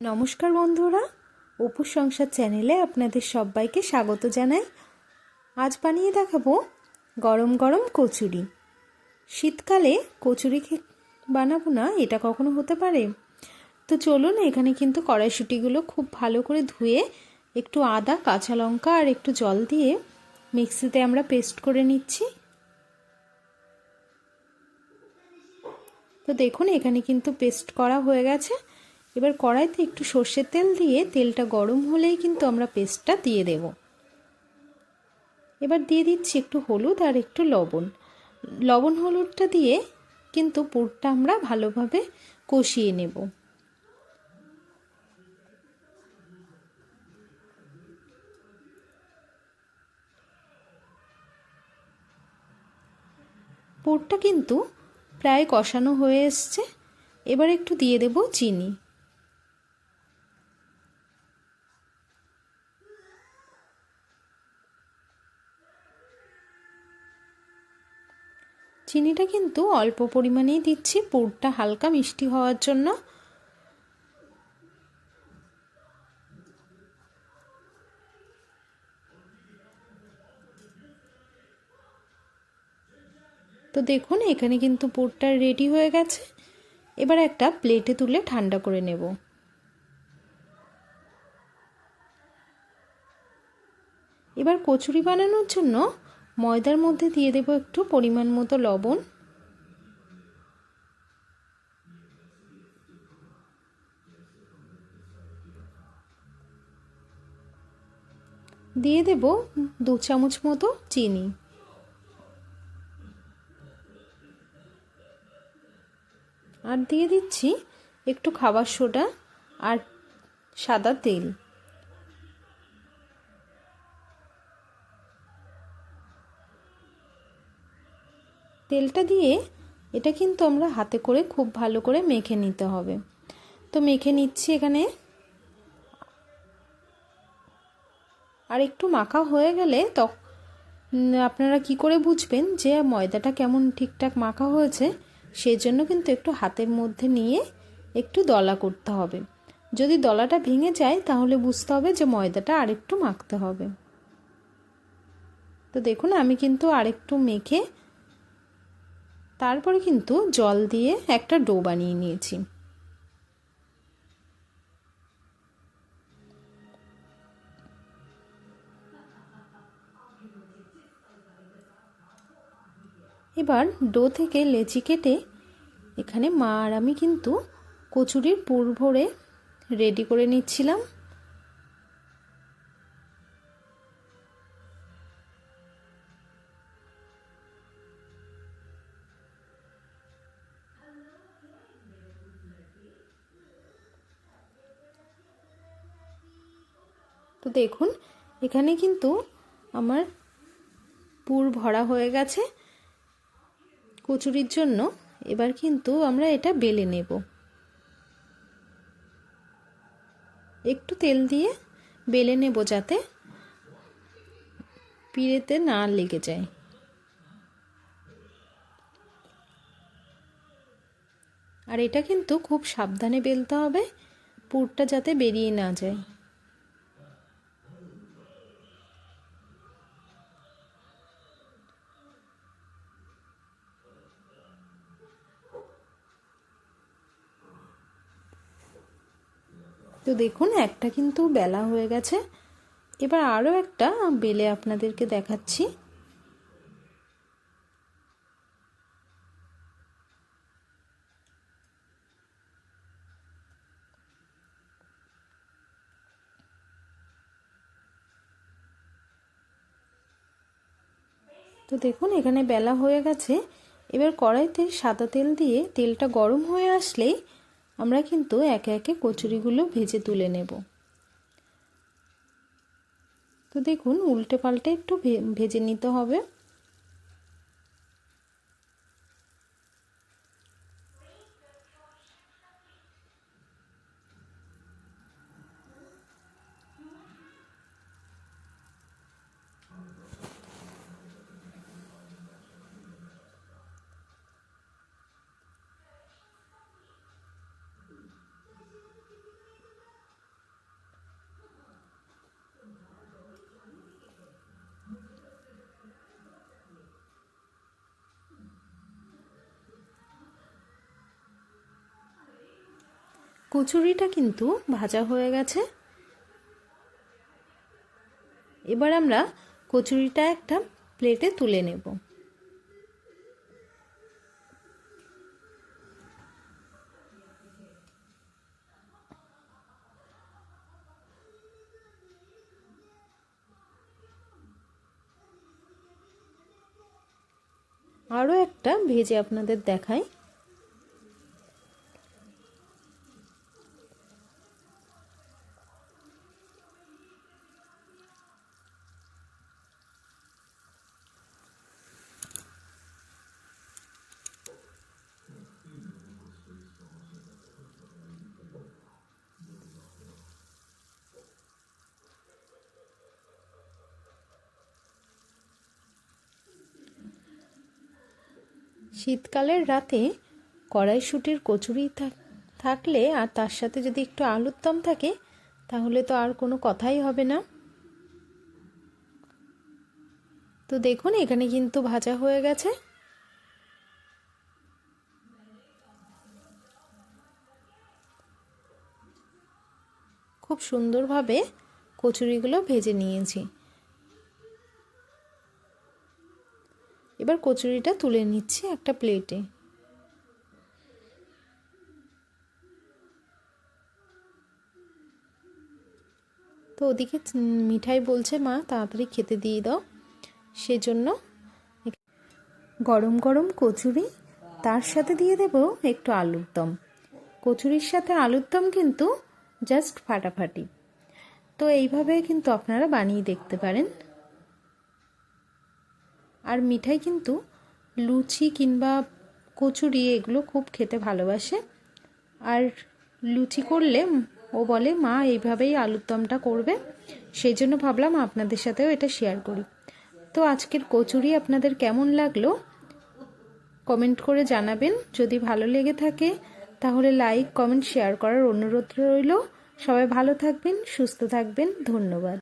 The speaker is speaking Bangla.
নমস্কার বন্ধুরা, অপু সংসার চ্যানেলে আপনাদের সবাইকে স্বাগত জানাই। আজ বানিয়ে দেখাবো গরম গরম কচুরি। শীতকালে কচুরি বানাবো না, এটা কখনো হতে পারে। তো চলুন, এখানে কিন্তু কড়াইশুটিগুলো খুব ভালো করে ধুয়ে একটু আদা, কাঁচা লঙ্কা আর একটু জল দিয়ে মিক্সিতে আমরা পেস্ট করে নিচ্ছি। তো দেখুন, এখানে কিন্তু পেস্ট করা হয়ে গেছে। এবার কড়াইতে একটু সর্ষের তেল দিয়ে তেলটা গরম হলেই কিন্তু আমরা পেস্টটা দিয়ে দেব। এবার দিয়ে দিচ্ছি একটু হলুদ আর একটু লবণ। লবণ হলুদটা দিয়ে কিন্তু পুরটা আমরা ভালোভাবে কষিয়ে নেব। পুরটা কিন্তু প্রায় কষানো হয়ে এসছে। এবার একটু দিয়ে দেব চিনি। চিনিটা কিন্তু অল্প পরিমাণেই দিচ্ছি। পুরটা হালকা মিষ্টি হওয়ার জন্য। তো দেখুন, এখানে কিন্তু পুরটা রেডি হয়ে গেছে। এবার একটা প্লেটে তুলে ঠান্ডা করে নেব। এবার কচুরি বানানোর জন্য ময়দার মধ্যে দিয়ে দেব একটু পরিমাণ মতো লবণ। দিয়ে দেব দু চামচ মতো চিনি। আর দিয়ে দিচ্ছি একটু খাবার সোডা আর সাদা তেল। তেলটা দিয়ে এটা কিন্তু আমরা হাতে করে খুব ভালো করে মেখে নিতে হবে। তো মেখে নিচ্ছি এখানে। আর একটু মাখা হয়ে গেলে তখন আপনারা কি করে বুঝবেন যে ময়দাটা কেমন ঠিকঠাক মাখা হয়েছে? সেই জন্য কিন্তু একটু হাতের মধ্যে নিয়ে একটু দলা করতে হবে। যদি দলাটা ভেঙে যায় তাহলে বুঝতে হবে যে ময়দাটা আরেকটু মাখতে হবে। তো দেখুন আমি কিন্তু আরেকটু মেখে তারপরে কিন্তু জল দিয়ে একটা ডো বানিয়ে নিয়েছি। এবার ডো থেকে লেচি কেটে এখানে মা আর আমি কিন্তু কচুরির পুর ভরে রেডি করে নিচ্ছিলাম। তো দেখুন, এখানে কিন্তু আমার পুর ভরা হয়ে গেছে। কচুরির জন্য এবার কিন্তু আমরা এটা বেলে নেব। একটু তেল দিয়ে বেলে নেব যাতে পিড়েতে না লেগে যায়। আর এটা কিন্তু খুব সাবধানে বেলতে হবে, পুরটা যাতে বেরিয়ে না যায়। তো দেখুন, একটা কিন্তু বেলা হয়ে গেছে। এবার আরও একটা বেলে আপনাদেরকে দেখাচ্ছি। তো দেখুন, এখানে বেলা হয়ে গেছে। এবার কড়াইতে সাদা তেল দিয়ে তেলটা গরম হয়ে আসলেই আমরা কিন্তু একে একে কচুরিগুলো ভেজে তুলে নেব। তো দেখুন, উল্টে পাল্টে একটু ভেজে নিতে হবে। কচুরিটা কিন্তু ভাজা হয়ে গেছে। এবার আমরা কচুরিটা একটা প্লেটে তুলে নেব। আরও একটা ভেজে আপনাদের দেখাই। শীতকালের রাতে কড়াইশুটির কচুরি থাকলে আর তার সাথে যদি একটু আলুর দম থাকে, তাহলে তো আর কোনো কথাই হবে না। তো দেখুন, এখানে কিন্তু ভাজা হয়ে গেছে। খুব সুন্দরভাবে কচুরিগুলো ভেজে নিয়েছি। এবার কচুরিটা তুলে নিচ্ছি একটা প্লেটে। তো ওদিকে মিঠাই বলছে, মা, তাড়াতাড়ি খেতে দিয়ে দাও। সেজন্য গরম গরম কচুরি, তার সাথে দিয়ে দেব একটু আলুর দম। কচুরির সাথে আলুর দম কিন্তু জাস্ট ফাটাফাটি। তো এইভাবে কিন্তু আপনারা বানিয়ে দেখতে পারেন। আর মিঠাই কিন্তু লুচি কিংবা কচুরি এগুলো খুব খেতে ভালোবাসে। আর লুচি করলে ও বলে, মা, এইভাবেই আলুর দমটা করবে। সেই জন্য ভাবলাম আপনাদের সাথেও এটা শেয়ার করি। তো আজকের কচুরি আপনাদের কেমন লাগল? কমেন্ট করে জানাবেন। যদি ভালো লেগে থাকে, তাহলে লাইক কমেন্ট শেয়ার করার অনুরোধ রইল। সবাই ভালো থাকবেন, সুস্থ থাকবেন। ধন্যবাদ।